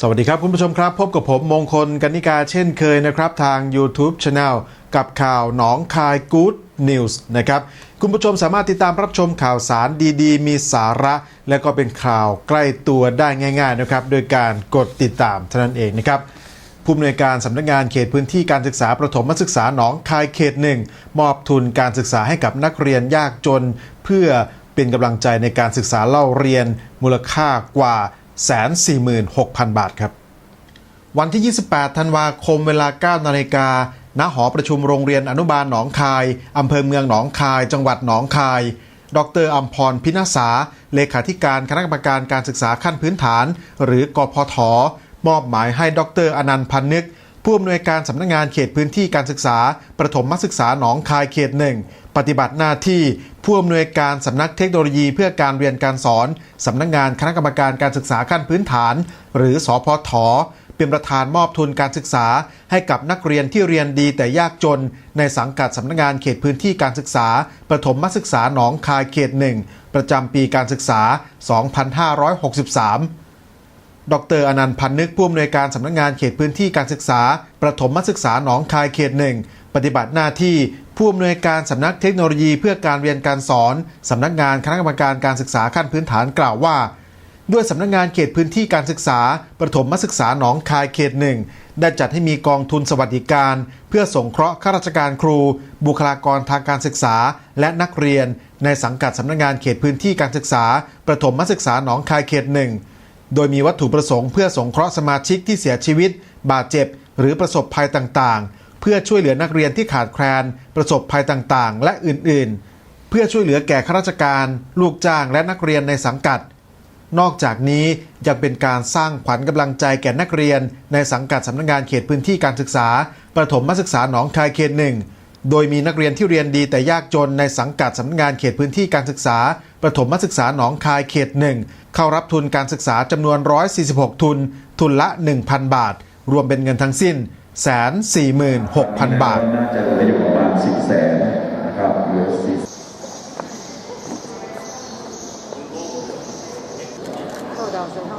สวัสดีครับคุณผู้ชมครับ พบกับผมมงคลกันิกาเช่นเคยนะครับ ทาง YouTube Channel กับข่าวหนองคาย Good News นะครับ คุณผู้ชมสามารถติดตามรับชมข่าวสารดีๆ มีสาระ และก็เป็นข่าวใกล้ตัวได้ง่าย ๆ นะครับ โดยการกดติดตามเท่านั้นเองนะครับผู้อำนวยการสำนักงานเขตพื้นที่การศึกษาประถมศึกษาหนองคายเขตหนึ่งมอบทุนการศึกษาให้กับนักเรียนยากจน เพื่อเป็นกำลังใจในการศึกษาเล่าเรียนมูลค่ากว่า 146,000 บาทครับ วันที่ 28 ธันวาคมเวลา 9 นาฬิกาณหอประชุมโรงเรียนอนุบาลหนองคาย อำเภอเมืองหนองคาย จังหวัดหนองคาย ดรอัมพรพินาศาเลขาธิการคณะกรรมการการศึกษาขั้นพื้นฐาน หรือกพทมอบหมายให้ดรอนันต์พันนึก ผู้อำนวยการสำนักงานเขตพื้นที่การศึกษา ประถมศึกษาหนองคายเขตหนึ่งปฏิบัติหน้าที่ ผู้อำนวยการสำนักเทคโนโลยีเพื่อการเรียนการสอนสำนักงานคณะกรรมการการศึกษาขั้นพื้นฐาน หรือสพทเป็นประธานมอบทุนการศึกษา ให้กับนักเรียนที่เรียนดีแต่ยากจน ในสังกัดสำนักงานเขตพื้นที่การศึกษา ประถมศึกษาหนองคายเขตหนึ่งประจำปีการศึกษา 2563ดรอนันต์พันนึกผู้อำนวยการสำนักงานเขตพื้นที่การศึกษา ประถมศึกษาหนองคายเขตหนึ่งปฏิบัติหน้าที่ ผู้อำนวยการสำนักเทคโนโลยีเพื่อการเรียนการสอนสำนักงานคณะกรรมการการศึกษาขั้นพื้นฐานกล่าวว่า ด้วยสำนักงานเขตพื้นที่การศึกษา ประถมศึกษาหนองคายเขตหนึ่งได้จัดให้มีกองทุนสวัสดิการ เพื่อสงเคราะห์ข้าราชการครู บุคลากรทางการศึกษา และนักเรียน ในสังกัดสำนักงานเขตพื้นที่การศึกษา ประถมศึกษาหนองคายเขตหนึ่งโดยมีวัตถุประสงค์เพื่อสงเคราะห์สมาชิกที่เสียชีวิต บาดเจ็บ หรือประสบภัยต่างๆ เพื่อช่วยเหลือนักเรียนที่ขาดแคลน ประสบภัยต่างๆ และอื่นๆ เพื่อช่วยเหลือแก่ข้าราชการ ลูกจ้างและนักเรียนในสังกัด นอกจากนี้ยังเป็นการสร้างขวัญกำลังใจแก่นักเรียน ในสังกัดสำนักงานเขตพื้นที่การศึกษา ประถมศึกษาหนองคายเขตหนึ่งโดยมีนักเรียนที่เรียนดีแต่ยากจนในสังกัดสำนักงานเขตพื้นที่การศึกษา ประถมศึกษาหนองคายเขตหนึ่งเข้ารับทุนการศึกษาจำนวน 146 ทุน ทุนละ 1,000 บาท รวมเป็นเงินทั้งสิ้น 146,000 บาท น่าจะเหลืออยู่ประมาณ 10แสนนะครับเหลือ4后到身上。